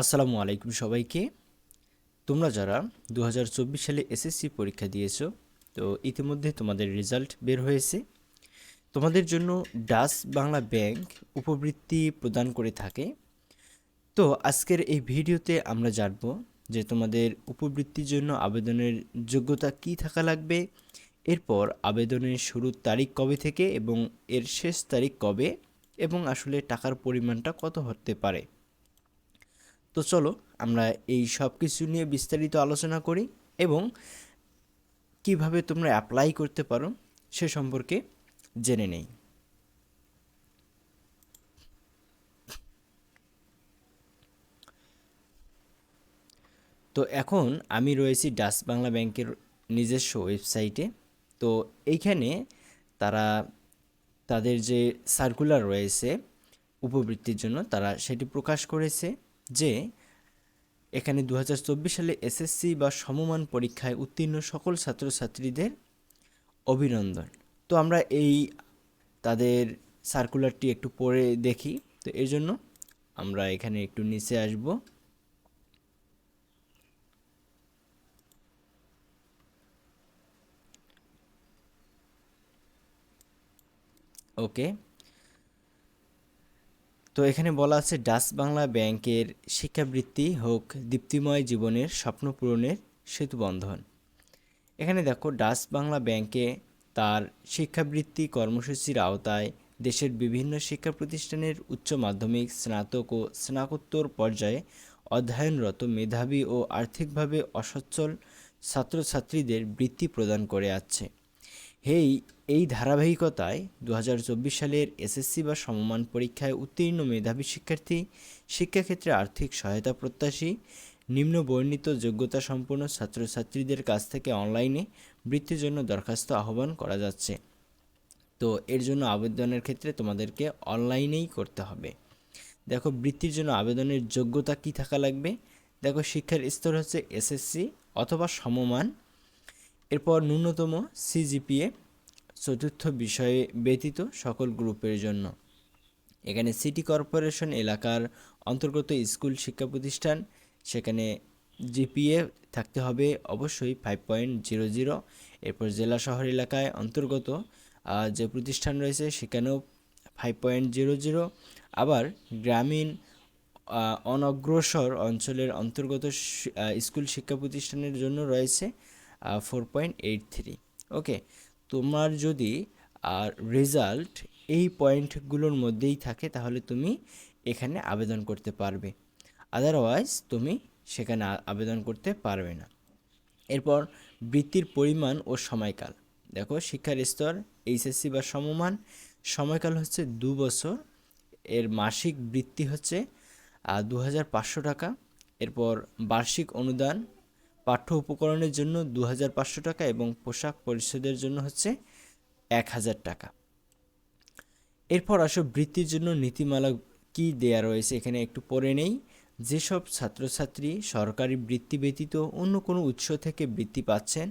আসসালামু আলাইকুম সবাইকে। তোমরা যারা দু হাজার চব্বিশ সালে এসএসসি পরীক্ষা দিয়েছ, তো ইতিমধ্যে তোমাদের রেজাল্ট বের হয়েছে। তোমাদের জন্য ডাস বাংলা ব্যাংক উপবৃত্তি প্রদান করে থাকে। তো আজকের এই ভিডিওতে আমরা জানব যে তোমাদের উপবৃত্তির জন্য আবেদনের যোগ্যতা কী থাকা লাগবে, এরপর আবেদনের শুরুর তারিখ কবে থেকে এবং এর শেষ তারিখ কবে এবং আসলে টাকার পরিমাণটা কত হতে পারে। তো চলো আমরা এই সব কিছু নিয়ে বিস্তারিত আলোচনা করি এবং কীভাবে তোমরা অ্যাপ্লাই করতে পারো সে সম্পর্কে জেনে নেই। তো এখন আমি রয়েছি ডাস বাংলা ব্যাংকের নিজস্ব ওয়েবসাইটে। তো এইখানে তারা তাদের যে সার্কুলার রয়েছে উপবৃত্তির জন্য তারা সেটি প্রকাশ করেছে। যে এখানে দু হাজার চব্বিশ সালে এসএসসি বা সমমান পরীক্ষায় উত্তীর্ণ সকল ছাত্রছাত্রীদের অভিনন্দন। তো আমরা এই তাদের সার্কুলারটি একটু পড়ে দেখি। তো এর জন্য আমরা এখানে একটু নিচে আসব। ওকে। তো এখানে বলা আছে ডাস বাংলা ব্যাংকের শিক্ষাবৃত্তি হোক দীপ্তিময় জীবনের স্বপ্ন পূরণের সেতুবন্ধন। এখানে দেখো ডাস বাংলা ব্যাংকে তার শিক্ষাবৃত্তি কর্মসূচির আওতায় দেশের বিভিন্ন শিক্ষা প্রতিষ্ঠানের উচ্চ মাধ্যমিক, স্নাতক ও স্নাতকোত্তর পর্যায়ে অধ্যয়নরত মেধাবী ও আর্থিকভাবে অসচ্ছল ছাত্রছাত্রীদের বৃত্তি প্রদান করে আছে। হেই, এই ধারাবাহিকতায় দু হাজার চব্বিশ সালের এসএসসি বা সমমান পরীক্ষায় উত্তীর্ণ মেধাবী শিক্ষার্থী, শিক্ষাক্ষেত্রে আর্থিক সহায়তা প্রত্যাশী, নিম্ন বর্ণিত যোগ্যতা সম্পন্ন ছাত্রছাত্রীদের কাছ থেকে অনলাইনে বৃত্তির জন্য দরখাস্ত আহ্বান করা যাচ্ছে। তো এর জন্য আবেদনের ক্ষেত্রে তোমাদেরকে অনলাইনেই করতে হবে। দেখো, বৃত্তির জন্য আবেদনের যোগ্যতা কি থাকা লাগবে? দেখো, শিক্ষার স্তর হচ্ছে এসএসসি অথবা সমমান এরপর ন্যূনতম সিজিপিএ চতুর্থ বিষয়ে ব্যতীত সকল গ্রুপের জন্য। এখানে সিটি কর্পোরেশন এলাকার অন্তর্গত স্কুল শিক্ষা প্রতিষ্ঠান, সেখানে জিপিএ থাকতে হবে অবশ্যই ফাইভ পয়েন্ট জিরো জিরো এরপর জেলা শহর এলাকায় অন্তর্গত যে প্রতিষ্ঠান রয়েছে সেখানেও ফাইভ পয়েন্ট জিরো জিরো আবার গ্রামীণ অনগ্রসর অঞ্চলের অন্তর্গত স্কুল শিক্ষা প্রতিষ্ঠানের জন্য রয়েছে four point eight three okay তোমার যদি আর রেজাল্ট এই পয়েন্টগুলোর মধ্যেই থাকে, তাহলে তুমি এখানে আবেদন করতে পারবে। আদারওয়াইজ তুমি সেখানে আবেদন করতে পারবে না। এরপর, বৃত্তির পরিমাণ ও সময়কাল। দেখো, শিক্ষার স্তর, এইচএসসি বা সমমান। সময়কাল হচ্ছে দু বছর। এর মাসিক বৃত্তি হচ্ছে দু হাজার পাঁচশো টাকা। এরপর, বার্ষিক অনুদান পাঠ্য উপকরণের জন্য দু হাজার পাঁচশো টাকা এবং পোশাক পরিচ্ছদের জন্য হচ্ছে এক হাজার টাকা। এরপর আসো বৃত্তির জন্য নীতিমালা কি দেয়া রয়েছে এখানে একটু পড়ে নেই। যেসব ছাত্রছাত্রী সরকারি বৃত্তি ব্যতীত অন্য কোনো উৎস থেকে বৃত্তি পাচ্ছেন,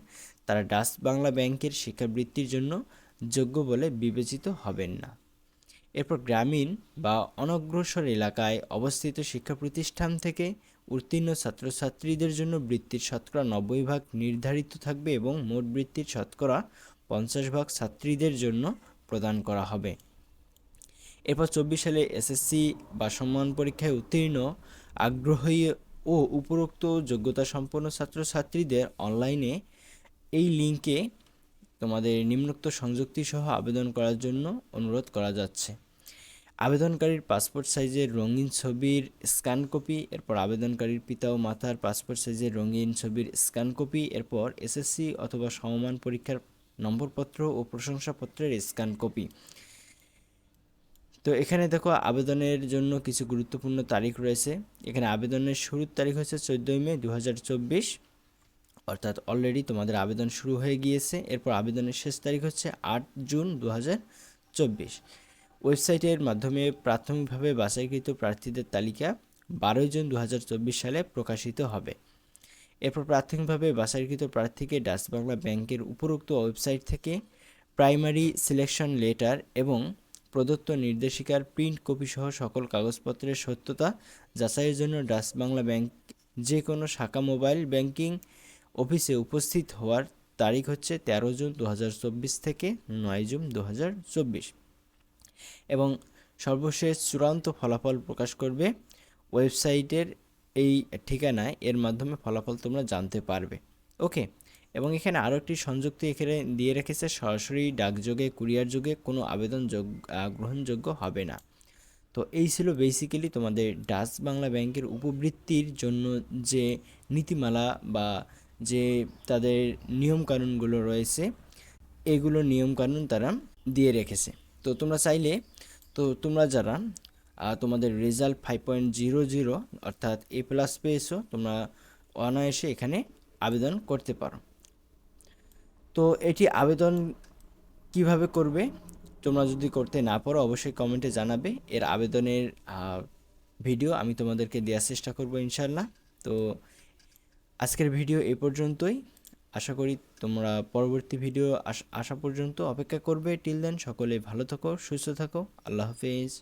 তারা ডাস বাংলা ব্যাংকের শিক্ষাবৃত্তির জন্য যোগ্য বলে বিবেচিত হবেন না। এরপর গ্রামীণ বা অনগ্রসর এলাকায় অবস্থিত শিক্ষা প্রতিষ্ঠান থেকে উত্তীর্ণ ছাত্রছাত্রীদের জন্য বৃত্তির শতকরা নব্বই ভাগ নির্ধারিত থাকবে এবং মোট বৃত্তির শতকরা পঞ্চাশ ভাগ ছাত্রীদের জন্য প্রদান করা হবে। এরপর চব্বিশ সালে এসএসসি বা সম্মান পরীক্ষায় উত্তীর্ণ, আগ্রহী ও উপরোক্ত যোগ্যতা সম্পন্ন ছাত্রছাত্রীদের অনলাইনে এই লিঙ্কে তোমাদের নিম্নোক্ত সংযুক্তি সহ আবেদন করার জন্য অনুরোধ করা যাচ্ছে। আবেদনকারীর পাসপোর্ট সাইজের রঙিন ছবির স্ক্যান কপি, এরপর আবেদনকারীর পিতা ও মাতার পাসপোর্ট সাইজের রঙিন ছবির স্ক্যান কপি, এরপর এসএসসি অথবা সমমান পরীক্ষার নম্বরপত্র ও প্রশংসাপত্রের স্ক্যান কপি। তো এখানে দেখো, আবেদনের জন্য কিছু গুরুত্বপূর্ণ তারিখ রয়েছে। এখানে আবেদনের শুরুর তারিখ হচ্ছে চোদ্দোই মে দু হাজার চব্বিশ। অর্থাৎ অলরেডি তোমাদের আবেদন শুরু হয়ে গিয়েছে। এরপর আবেদনের শেষ তারিখ হচ্ছে আট জুন দু হাজার চব্বিশ। ওয়েবসাইটের মাধ্যমে প্রাথমিকভাবে বাছাইকৃত প্রার্থীদের তালিকা বারোই জুন দু হাজার চব্বিশ সালে প্রকাশিত হবে। এরপর প্রাথমিকভাবে বাছাইকৃত প্রার্থীকে ডাচ বাংলা ব্যাংকের উপরোক্ত ওয়েবসাইট থেকে প্রাইমারি সিলেকশন লেটার এবং প্রদত্ত নির্দেশিকার প্রিন্ট কপি সহ সকল কাগজপত্রের সত্যতা যাচাইয়ের জন্য ডাচ বাংলা ব্যাংক যে কোনো শাখা মোবাইল ব্যাংকিং অফিসে উপস্থিত হওয়ার তারিখ হচ্ছে তেরো জুন দু হাজার চব্বিশ থেকে নয় জুন দু হাজার চব্বিশ। এবং সর্বশেষ চূড়ান্ত ফলাফল প্রকাশ করবে ওয়েবসাইটের এই ঠিকানায়। এর মাধ্যমে ফলাফল তোমরা জানতে পারবে। ওকে, এবং এখানে আরও একটি সংযুক্তি এখানে দিয়ে রেখেছে, সরাসরি ডাকযোগে, কুরিয়ার যোগে কোনো আবেদন যোগ- গ্রহণযোগ্য হবে না। তো এই ছিল বেসিক্যালি তোমাদের ডাচ বাংলা ব্যাংকের উপবৃত্তির জন্য যে নীতিমালা বা যে তাদের নিয়মকানুনগুলো রয়েছে, এগুলো নিয়মকানুন তারা দিয়ে রেখেছে। তো তোমরা চাইলে, তো তোমরা যারা তোমাদের result five point zero zero অর্থাৎ এ প্লাস পেয়েছ, তোমরা অনায়াসে এখানে আবেদন করতে পারো। তো এটি আবেদন কীভাবে করবে, তোমরা যদি করতে না পারো, অবশ্যই কমেন্টে জানাবে। এর আবেদনের ভিডিও আমি তোমাদেরকে দেওয়ার চেষ্টা করব ইনশাল্লাহ তো আজকের ভিডিও এ পর্যন্তই। আশা করি তোমরা পরবর্তী ভিডিও আস- পর্যন্ত অপেক্ষা করবে। টিল দেন সকলে ভালো থাকো, সুস্থ থাকো। আল্লাহ হাফেজ।